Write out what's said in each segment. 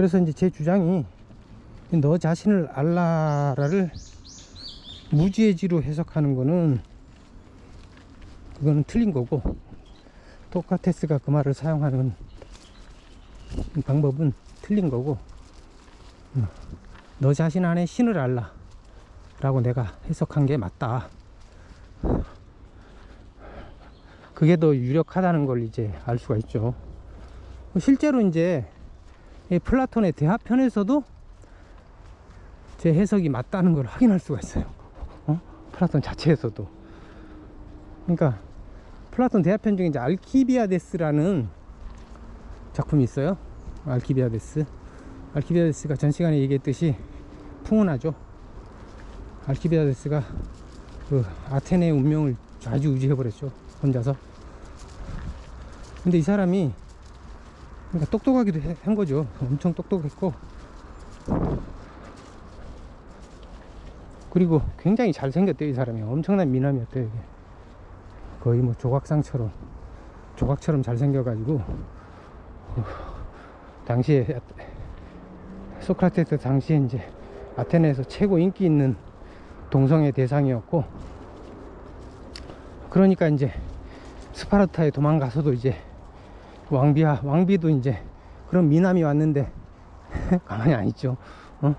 그래서 이제 제 주장이 너 자신을 알라라를 무지해지로 해석하는 거는 그거는 틀린 거고 토카테스가 그 말을 사용하는 방법은 틀린 거고 음, 너 자신 안에 신을 알라 라고 내가 해석한 게 맞다. 그게 더 유력하다는 걸 이제 알 수가 있죠. 실제로 이제 이 플라톤의 대화편에서도 제 해석이 맞다는 걸 확인할 수가 있어요 어? 플라톤 자체에서도 그러니까 플라톤 대화편 중에 이제 알키비아데스라는 작품이 있어요. 알키비아데스. 알키비아데스가 전 시간에 얘기했듯이 풍운하죠. 알키비아데스가 그 아테네의 운명을 좌지우지해 버렸죠. 혼자서. 근데 이 사람이 그러니까 똑똑하기도 해- 한 거죠. 엄청 똑똑했고 그리고 굉장히 잘생겼대요. 이 사람이 엄청난 미남이었대요. 이게. 거의 뭐 조각상처럼 조각처럼 잘생겨가지고 어, 당시에 소크라테스 당시에 이제 아테네에서 최고 인기 있는 동성애 대상이었고 그러니까 이제 스파르타에 도망가서도 이제 왕비야 왕비도 이제 그런 미남이 왔는데 가만히 안 있죠 어?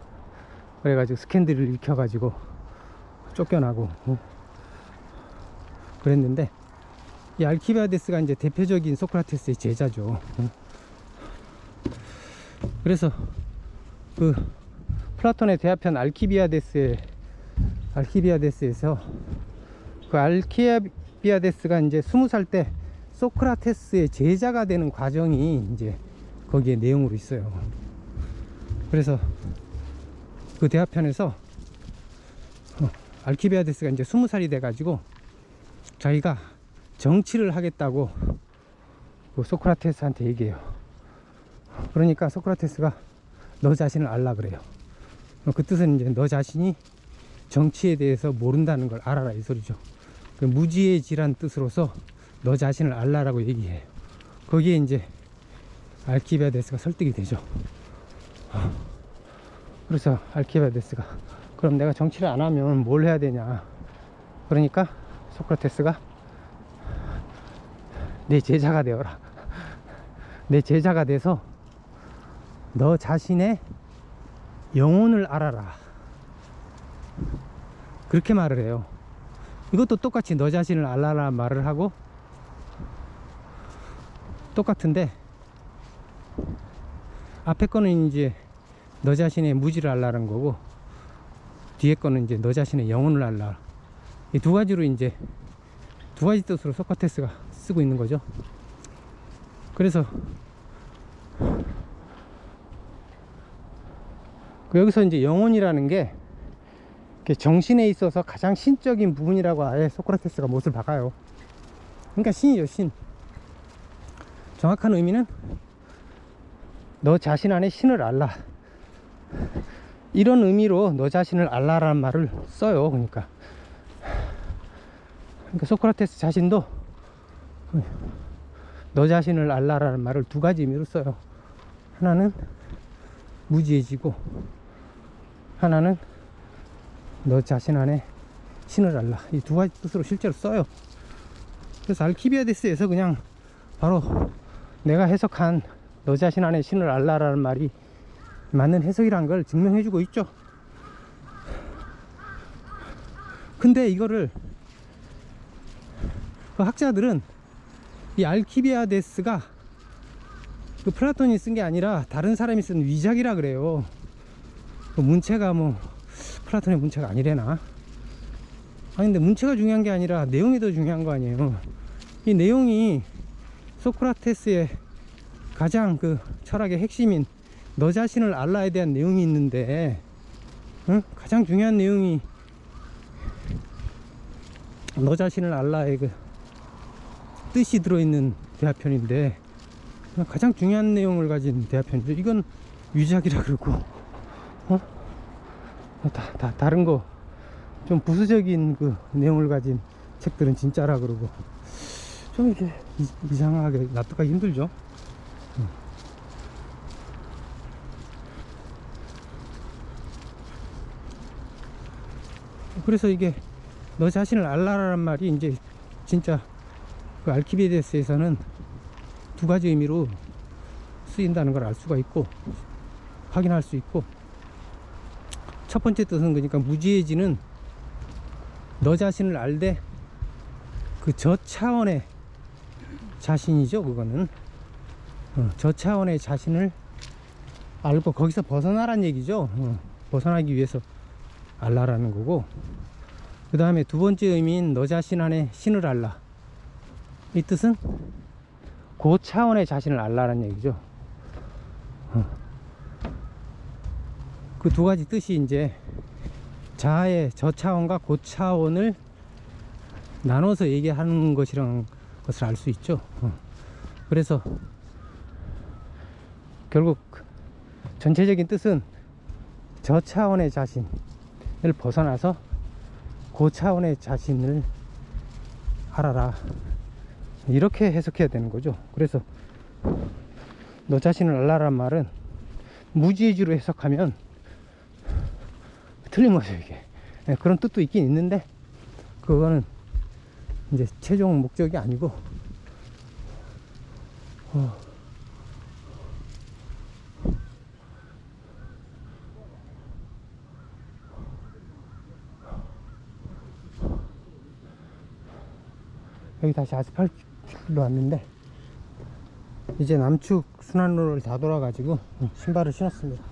그래가지고 스캔들을 일으켜가지고 쫓겨나고 어? 그랬는데 이 알키비아데스가 이제 대표적인 소크라테스의 제자죠. 응. 그래서 그 플라톤의 대화편 알키비아데스의 알키비아데스에서 그 알키비아데스가 이제 스무 살 때 소크라테스의 제자가 되는 과정이 이제 거기에 내용으로 있어요. 그래서 그 대화편에서 어, 알키비아데스가 이제 스무 살이 돼가지고 자기가 정치를 하겠다고 그 소크라테스한테 얘기해요. 그러니까 소크라테스가 너 자신을 알라 그래요. 어, 그 뜻은 이제 너 자신이 정치에 대해서 모른다는 걸 알아라 이 소리죠. 그 무지해지란 뜻으로서 너 자신을 알라라고 얘기해요. 거기에 이제 알키비아데스가 설득이 되죠. 어. 그래서 알키비아데스가 그럼 내가 정치를 안 하면 뭘 해야 되냐. 그러니까 소크라테스가 내 제자가 되어라. 내 제자가 돼서 너 자신의 영혼을 알아라. 그렇게 말을 해요. 이것도 똑같이 너 자신을 알아라 말을 하고 똑같은데 앞에 거는 이제 너 자신의 무지를 알라는 거고 뒤에 거는 이제 너 자신의 영혼을 알라. 이 두 가지로 이제 두 가지 뜻으로 소크라테스가 쓰고 있는 거죠. 그래서 그 여기서 이제 영혼이라는 게 정신에 있어서 가장 신적인 부분이라고 아예 소크라테스가 못을 박아요. 그러니까 신이죠, 신. 정확한 의미는 너 자신 안에 신을 알라. 이런 의미로 너 자신을 알라라는 말을 써요. 그러니까. 그러니까 소크라테스 자신도 너 자신을 알라라는 말을 두 가지 의미로 써요. 하나는 무지해지고 하나는 너 자신 안에 신을 알라. 이 두 가지 뜻으로 실제로 써요. 그래서 알키비아데스에서 그냥 바로 내가 해석한 너 자신 안에 신을 알라라는 말이 맞는 해석이란 걸 증명해주고 있죠. 근데 이거를 그 학자들은 이 알키비아데스가 그 플라톤이 쓴 게 아니라 다른 사람이 쓴 위작이라 그래요. 그 문체가 뭐 플라톤의 문체가 아니래나? 아니 근데 문체가 중요한 게 아니라 내용이 더 중요한 거 아니에요. 이 내용이 소크라테스의 가장 그 철학의 핵심인 너 자신을 알라에 대한 내용이 있는데 응? 가장 중요한 내용이 너 자신을 알라의 그 뜻이 들어있는 대화편인데 가장 중요한 내용을 가진 대화편이죠. 이건 위작이라 그러고 어? 다, 다 다른 거 좀 부수적인 그 내용을 가진 책들은 진짜라 그러고 좀 이렇게 이, 상하게 납득하기 힘들죠? 음. 그래서 이게 너 자신을 알라라는 말이 이제 진짜 그 알키비데스에서는 두 가지 의미로 쓰인다는 걸 알 수가 있고 확인할 수 있고 첫 번째 뜻은 그러니까 무지해지는 너 자신을 알되 그 저 차원의 자신이죠 그거는. 어, 저 차원의 자신을 알고 거기서 벗어나란 얘기죠. 어, 벗어나기 위해서 알라라는 거고. 그 다음에 두 번째 의미인 너 자신 안에 신을 알라. 이 뜻은 그 차원의 자신을 알라는 얘기죠. 그두 가지 뜻이 이제 자아의 저 차원과 고 차원을 나눠서 얘기하는 것이라는 것을 알 수 있죠. 어. 그래서 결국 전체적인 뜻은 저 차원의 자신을 벗어나서 고 차원의 자신을 알아라. 이렇게 해석해야 되는 거죠. 그래서 너 자신을 알라란 말은 무지해지로 해석하면 틀린 거죠 이게 예, 그런 뜻도 있긴 있는데 그거는 이제 최종 목적이 아니고 어. 여기 다시 아스팔트로 왔는데 이제 남축 순환로를 다 돌아 가지고 신발을 신었습니다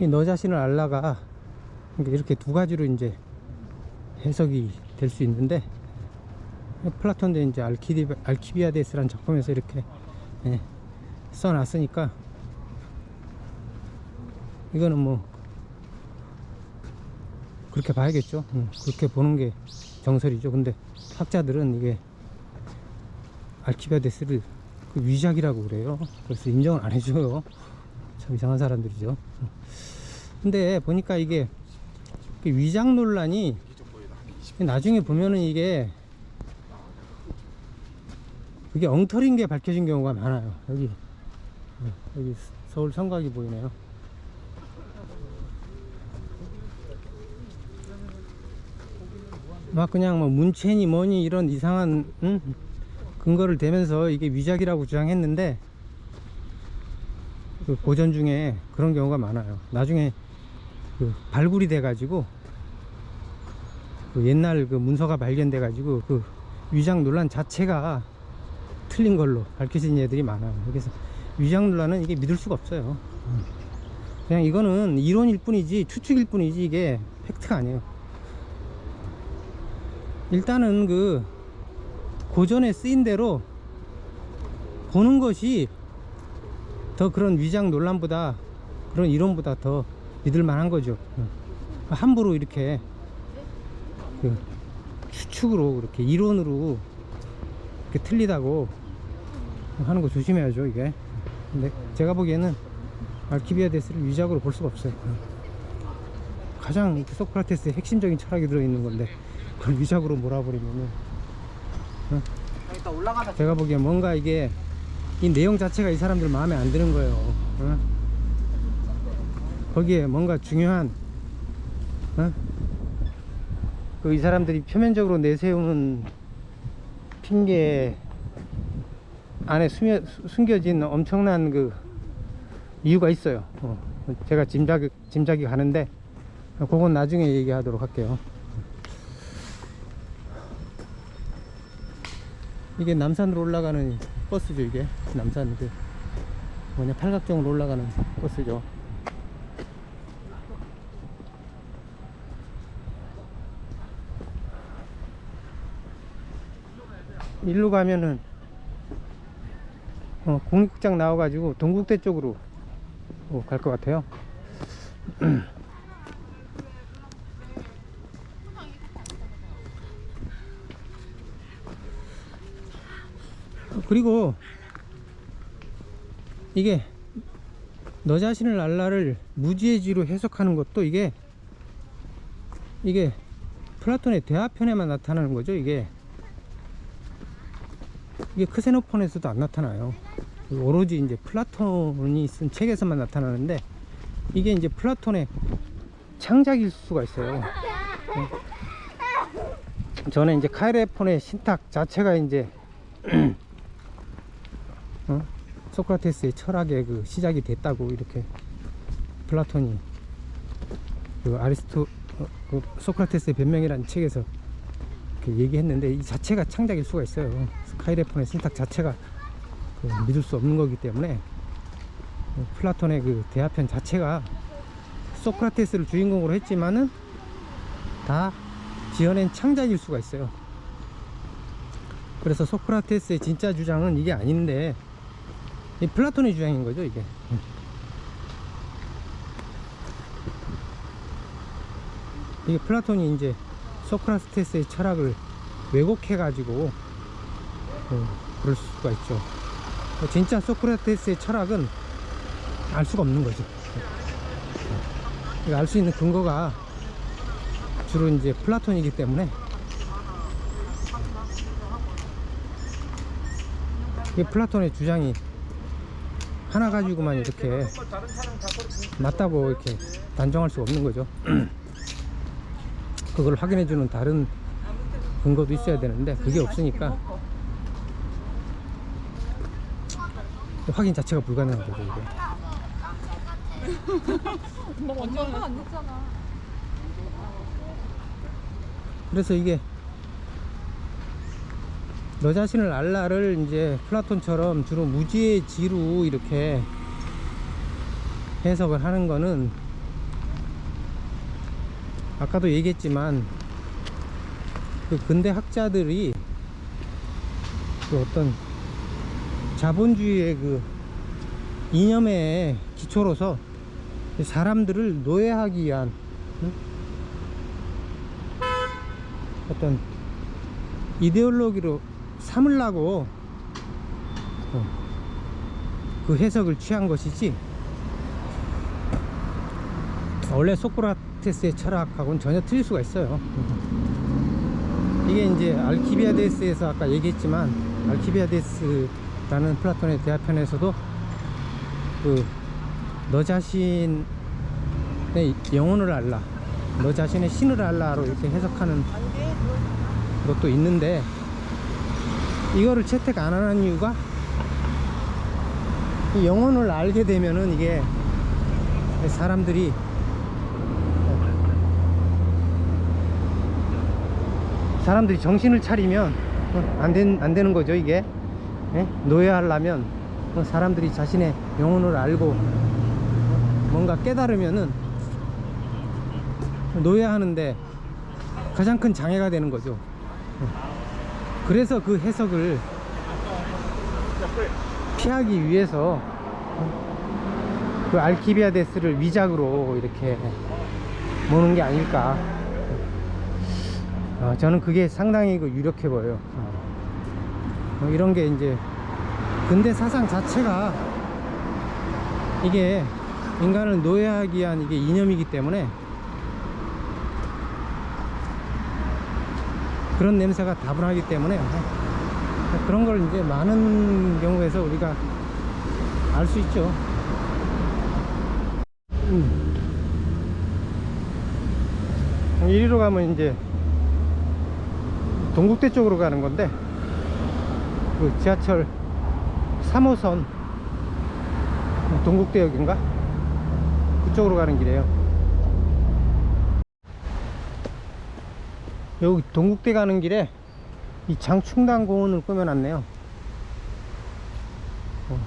이 너 자신을 알라가 이렇게 두 가지로 이제 해석이 될 수 있는데 플라톤도 이제 알키디, 알키비아데스라는 작품에서 이렇게 예, 써놨으니까 이거는 뭐 그렇게 봐야겠죠. 음, 그렇게 보는 게 정설이죠. 근데 학자들은 이게 알키비아데스를 그 위작이라고 그래요. 그래서 인정을 안 해줘요. 참 이상한 사람들이죠. 근데 보니까 이게 그 위장 논란이 나중에 보면은 이게 이게 엉터리인 게 밝혀진 경우가 많아요. 여기 여기 서울 성곽이 보이네요. 막 그냥 뭐 문체니 뭐니 이런 이상한 응? 근거를 대면서 이게 위작이라고 주장했는데 그 고전 중에 그런 경우가 많아요. 나중에 그 발굴이 돼가지고 그 옛날 그 문서가 발견돼가지고 그 위장 논란 자체가 틀린 걸로 밝혀진 예들이 많아요. 그래서 위장 논란은 이게 믿을 수가 없어요. 그냥 이거는 이론일 뿐이지 추측일 뿐이지 이게 팩트가 아니에요. 일단은 그 고전에 쓰인 대로 보는 것이 더 그런 위장 논란보다 그런 이론보다 더 믿을 만 한 거죠. 어. 함부로 이렇게 그 추측으로 그렇게 이론으로 이렇게 틀리다고 하는 거 조심해야죠 이게. 근데 제가 보기에는 알키비아데스를 위작으로 볼 수가 없어요. 어. 가장 소크라테스의 핵심적인 철학이 들어있는 건데 그걸 위작으로 몰아버리면은 제가 보기엔 뭔가 이게 이 내용 자체가 이 사람들 마음에 안 드는 거예요. 어? 거기에 뭔가 중요한 어? 그 이 사람들이 표면적으로 내세우는 핑계 안에 숨겨, 숨겨진 엄청난 그 이유가 있어요. 어. 제가 짐작이, 짐작이 가는데 그건 나중에 얘기하도록 할게요. 이게 남산으로 올라가는 버스죠 이게 남산 그 뭐냐 팔각정으로 올라가는 버스죠 일로 가면은 어, 국립극장 나와가지고 동국대 쪽으로 어, 갈것 같아요. 그리고 이게 너 자신을 알라를 무지해지로 해석하는 것도 이게 이게 플라톤의 대화편에만 나타나는 거죠 이게 이게 크세노폰에서도 안 나타나요 오로지 이제 플라톤이 쓴 책에서만 나타나는데 이게 이제 플라톤의 창작일 수가 있어요. 네. 저는 이제 카이레폰의 신탁 자체가 이제 어? 소크라테스의 철학의 그 시작이 됐다고 이렇게 플라톤이 그 아리스토 어, 그 소크라테스의 변명이라는 책에서 이렇게 얘기했는데 이 자체가 창작일 수가 있어요. 카이레폰의 신탁 자체가 그 믿을 수 없는 거기 때문에 어, 플라톤의 그 대화편 자체가 소크라테스를 주인공으로 했지만은 다 지어낸 창작일 수가 있어요. 그래서 소크라테스의 진짜 주장은 이게 아닌데 이 플라톤의 주장인 거죠 이게. 이게 플라톤이 이제 소크라테스의 철학을 왜곡해 가지고 어, 그럴 수가 있죠. 어, 진짜 소크라테스의 철학은 알 수가 없는 거죠. 알 수 있는 근거가 주로 이제 플라톤이기 때문에 이 플라톤의 주장이 하나 가지고만 이렇게 맞다고 이렇게 단정할 수 없는 거죠. 그걸 확인해주는 다른 근거도 있어야 되는데 그게 없으니까 확인 자체가 불가능한 거죠. 이게. 엄마가 안 됐잖아. 그래서 이게 너 자신을 알라를 이제 플라톤처럼 주로 무지의 지로 이렇게 해석을 하는 거는 아까도 얘기했지만 그 근대 학자들이 그 어떤 자본주의의 그 이념의 기초로서 사람들을 노예하기 위한 응? 어떤 이데올로기로 삼으려고 어, 그 해석을 취한 것이지 원래 소크라테스의 철학하고는 전혀 틀릴 수가 있어요. 이게 이제 알키비아데스에서 아까 얘기했지만 알키비아데스 라는 플라톤의 대화편에서도 그 너 자신의 영혼을 알라, 너 자신의 신을 알라로 이렇게 해석하는 것도 있는데 이거를 채택 안 하는 이유가 이 영혼을 알게 되면은 이게 사람들이 사람들이 정신을 차리면 어, 안, 된, 안 되는 거죠 이게 예? 노예하려면 어, 사람들이 자신의 영혼을 알고 어, 뭔가 깨달으면은 노예하는데 가장 큰 장애가 되는 거죠 어. 그래서 그 해석을 피하기 위해서 어, 그 알키비아데스를 위작으로 이렇게 모는 게 아닐까 어, 저는 그게 상당히 그 유력해 보여요. 어, 이런 게 이제 근대 사상 자체가 이게 인간을 노예하기 위한 이게 이념이기 때문에 그런 냄새가 다분하기 때문에 어, 그런 걸 이제 많은 경우에서 우리가 알 수 있죠. 음. 이리로 가면 이제 동국대 쪽으로 가는 건데 그 지하철 3호선 동국대역인가? 그쪽으로 가는 길이에요. 여기 동국대 가는 길에 이 장충당 공원을 꾸며놨네요. 어,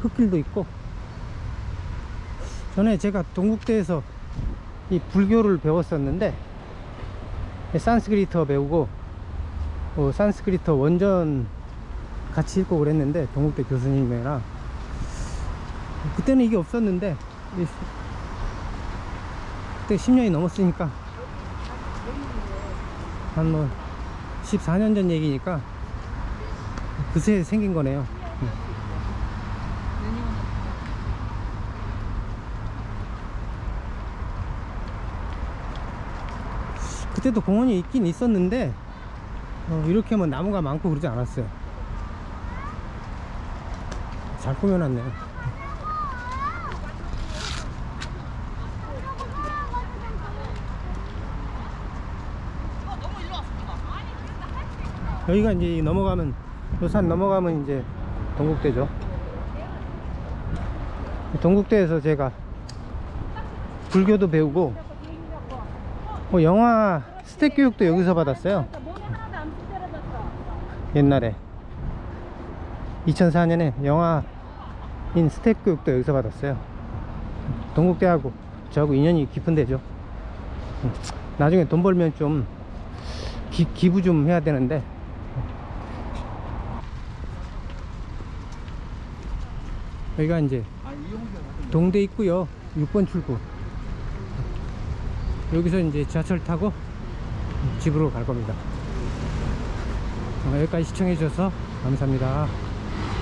흙길도 있고. 전에 제가 동국대에서 이 불교를 배웠었는데 산스크리터 배우고 어, 산스크리터 원전 같이 읽고 그랬는데 동국대 교수님이랑 그때는 이게 없었는데 이- 그때 10년이 넘었으니까 한 뭐 14년 전 얘기니까 그새 생긴 거네요. 그때도 공원이 있긴 있었는데 어, 이렇게 뭐 나무가 많고 그러지 않았어요 잘 꾸며놨네. 여기가 이제 넘어가면 요산 넘어가면 이제 동국대죠. 동국대에서 제가 불교도 배우고 뭐 영화 스텝 교육도 여기서 받았어요. 옛날에 2004년에 영화인 스텝 교육도 여기서 받았어요. 동국대하고 저하고 인연이 깊은 데죠. 음, 나중에 돈 벌면 좀 기, 기부 좀 해야 되는데 여기가 이제 동대 있고요 6번 출구 여기서 이제 지하철 타고 집으로 갈 겁니다 어, 여기까지 시청해 주셔서 감사합니다